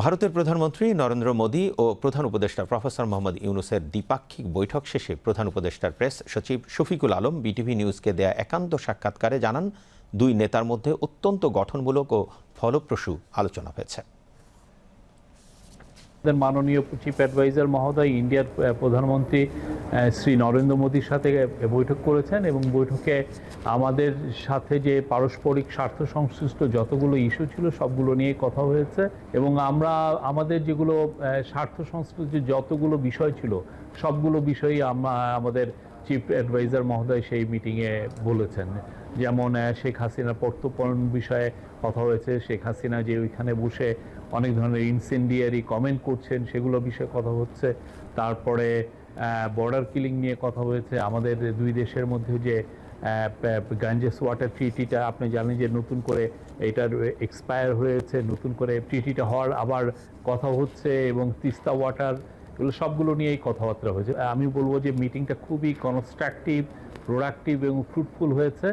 ভারতের প্রধানমন্ত্রী নরেন্দ্র মোদী ও প্রধান উপদেষ্টা প্রফেসর মোহাম্মদ ইউনুসের দ্বিপাক্ষিক বৈঠক শেষে প্রধান উপদেষ্টার প্রেস সচিব শফিকুল আলম বিটিভি নিউজকে দেয়া একান্ত সাক্ষাৎকারে জানান, দুই নেতার মধ্যে অত্যন্ত গঠনমূলক ও ফলপ্রসূ আলোচনা হয়েছে। মাননীয় চিফ অ্যাডভাইজার মহোদয়, ইন্ডিয়ার প্রধানমন্ত্রী শ্রী নরেন্দ্র মোদীর সাথে বৈঠক করেছেন এবং বৈঠকে আমাদের সাথে যে পারস্পরিক স্বার্থ সংশ্লিষ্ট যতগুলো ইস্যু ছিল, সবগুলো নিয়ে কথা হয়েছে এবং আমরা আমাদের যেগুলো স্বার্থ সংশ্লিষ্ট যতগুলো বিষয় ছিল, সবগুলো বিষয়ই আমরা আমাদের চিফ অ্যাডভাইজার মহোদয় সেই মিটিংয়ে বলেছেন। যেমন শেখ হাসিনার প্রত্যর্পণ বিষয়ে কথা হয়েছে, শেখ হাসিনা যে ওইখানে বসে অনেক ধরনের ইনসেন্ডিয়ারি কমেন্ট করছেন, সেগুলো বিষয়ে কথা হচ্ছে। তারপরে বর্ডার কিলিং নিয়ে কথা হয়েছে। আমাদের দুই দেশের মধ্যে যে গাঞ্জেস ওয়াটার ট্রিটিটা আপনি জানেন যে নতুন করে এটার এক্সপায়ার হয়েছে, নতুন করে ট্রিটিটা হওয়ার আবার কথা হচ্ছে এবং তিস্তা ওয়াটার এগুলো সবগুলো নিয়েই কথাবার্তা হয়েছে। আমি বলব যে মিটিংটা খুবই কনস্ট্রাকটিভ প্রোডাক্টিভ এবং ফ্রুটফুল হয়েছে।